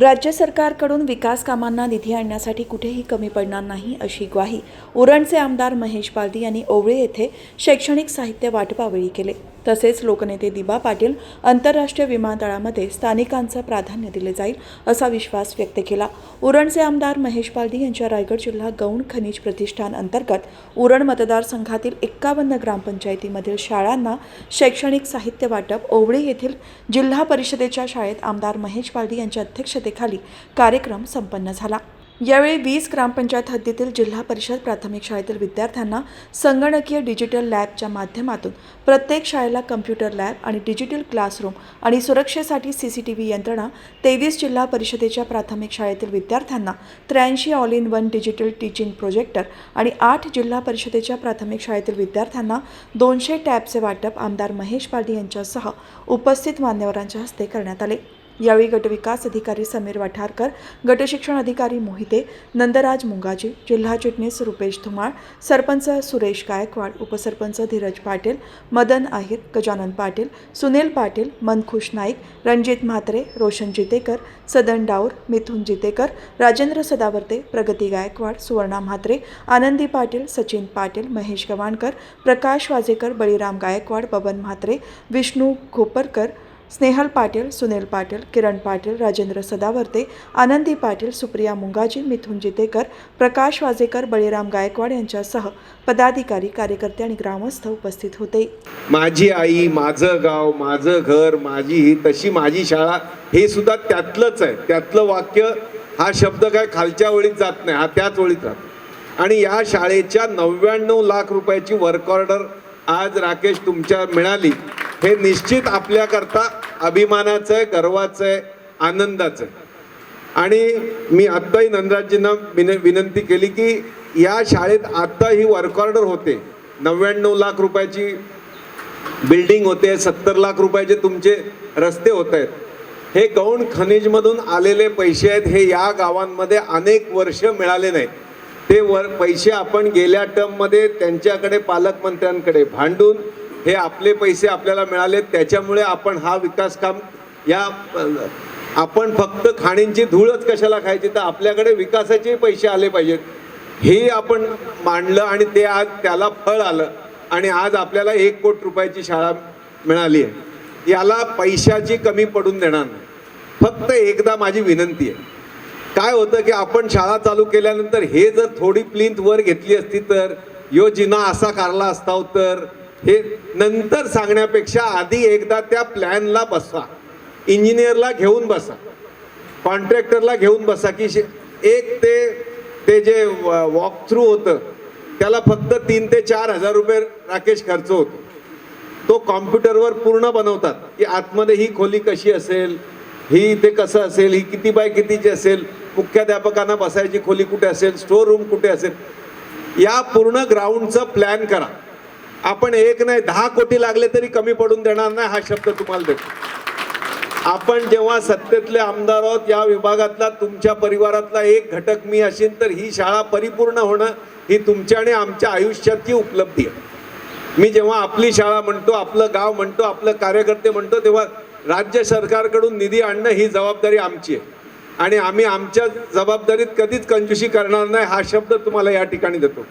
राज्य सरकारकडून विकास कामांना निधी आणण्यासाठी कुठेही कमी पडणार नाही अशी ग्वाही उरणचे आमदार महेश बालदी यांनी ओवळे येथे शैक्षणिक साहित्य वाटपावेळी केले. तसेच लोकनेते दिबा पाटील आंतरराष्ट्रीय विमानतळामध्ये स्थानिकांचं प्राधान्य दिले जाईल असा विश्वास व्यक्त केला. उरणचे आमदार महेश बालदी यांच्या रायगड जिल्हा गौण खनिज प्रतिष्ठान अंतर्गत उरण मतदारसंघातील एक्कावन्न ग्रामपंचायतीमधील शाळांना शैक्षणिक साहित्य वाटप ओवळे येथील जिल्हा परिषदेच्या शाळेत आमदार महेश बालदी यांच्या अध्यक्षते अध्यक्षतेखाली कार्यक्रम संपन्न झाला. यावेळी वीस ग्रामपंचायत हद्दीतील जिल्हा परिषद प्राथमिक शाळेतील विद्यार्थ्यांना संगणकीय डिजिटल लॅबच्या माध्यमातून प्रत्येक शाळेला कम्प्युटर लॅब आणि डिजिटल क्लासरूम आणि सुरक्षेसाठी सी सी टी व्ही यंत्रणा तेवीस जिल्हा परिषदेच्या प्राथमिक शाळेतील विद्यार्थ्यांना त्र्याऐंशी all in one digital teaching projector आणि आठ जिल्हा परिषदेच्या प्राथमिक शाळेतील विद्यार्थ्यांना दोनशे टॅबचे वाटप आमदार महेश पाटील यांच्यासह उपस्थित मान्यवरांच्या हस्ते करण्यात आले. यावेळी गटविकास अधिकारी समीर वाठारकर गटशिक्षण अधिकारी मोहिते नंदराज मुंगाजी जिल्हा चिटणीस रुपेश धुमाळ सरपंच सुरेश गायकवाड उपसरपंच धीरज पाटील मदन आहेर गजानन पाटील सुनील पाटील मनखुश नाईक रणजित म्हात्रे रोशन जितेकर सदन डाऊर मिथुन जितेकर राजेंद्र सदावर्ते प्रगती गायकवाड सुवर्णा म्हात्रे आनंदी पाटील सचिन पाटील महेश गवाणकर प्रकाश वाजेकर बळीराम गायकवाड बबन म्हात्रे विष्णू घोपरकर स्नेहल पाटील सुनील पाटील किरण पाटील राजेंद्र सदावर्ते आनंदी पाटील सुप्रिया मुंगाजी मिथुन जितेकर प्रकाश वाजेकर बळीराम गायकवाड यांच्यासह पदाधिकारी कार्यकर्ते आणि ग्रामस्थ उपस्थित होते. माझी आई माझं गाव माझं घर माझी ही तशी माझी शाळा हे सुद्धा त्यातलंच आहे. त्यातलं वाक्य हा शब्द काय खालच्या ओळीत जात नाही हा त्याच ओळीत राहतो. आणि या शाळेच्या नव्याण्णव लाख रुपयाची वर्क ऑर्डर आज राकेश तुमच्या मिळाली. हे निश्चित आपल्याकरता अभिमानाचं आहे गर्वाचं आहे आनंदाचं आहे. आणि मी आत्ताही नंदराजींना विन विनंती केली की या शाळेत आत्ता ही वर्क ऑर्डर होते. नव्याण्णव लाख रुपयाची बिल्डिंग होते सत्तर लाख रुपयाचे तुमचे रस्ते होत आहेत. हे गौण खनिजमधून आलेले पैसे आहेत हे या गावांमध्ये अनेक वर्ष मिळाले नाहीत. ते वर पैसे आपण गेल्या टर्ममध्ये त्यांच्याकडे पालकमंत्र्यांकडे भांडून हे आपले पैसे आपल्याला मिळाले त्याच्यामुळे आपण हा विकास काम या आपण फक्त खाणींची धूळच कशाला खायची? तर आपल्याकडे विकासाचे पैसे आले पाहिजेत. हे आपण मांडलं आणि ते आज त्याला फळ आलं आणि आज आपल्याला एक कोटी रुपयाची शाळा मिळाली आहे. याला पैशाची कमी पडून देणार नाही. फक्त एकदा माझी विनंती आहे. काय होतं की आपण शाळा चालू केल्यानंतर हे जर थोडी प्लिंथ वर घेतली असती तर यो जिना असा कारला असता तर हे नंतर सांगण्यापेक्षा आधी एकदा त्या प्लॅनला बसा इंजिनियरला घेऊन बसा. कॉन्ट्रॅक्टरला घेऊन बसा की एक ते ते जे वॉक थ्रू होतं त्याला फक्त तीन ते चार हजार रुपये राकेश खर्च होतो. तो कॉम्प्युटरवर पूर्ण बनवतात की आतमध्ये ही खोली कशी असेल ही ते कसं असेल ही किती बाय कितीची असेल मुख्याध्यापकांना बसायची खोली कुठे असेल स्टोर रूम कुठे असेल. या पूर्ण ग्राउंडचं प्लॅन करा. आपण एक नाही दहा कोटी लागले तरी कमी पडून देणार नाही हा शब्द तुम्हाला देतो. आपण जेव्हा सत्तेतले आमदार आहोत या विभागातला तुमच्या परिवारातला एक घटक मी असेल तर ही शाळा परिपूर्ण होणं ही तुमच्या आणि आमच्या आयुष्याची उपलब्धी आहे. मी जेव्हा आपली शाळा म्हणतो आपलं गाव म्हणतो आपलं कार्यकर्ते म्हणतो तेव्हा राज्य सरकारकडून निधी आणणं ही जबाबदारी आमची आहे. आणि आम्ही आमच्या जबाबदारीत कधीच कंजूशी करणार नाही हा शब्द तुम्हाला या ठिकाणी देतो.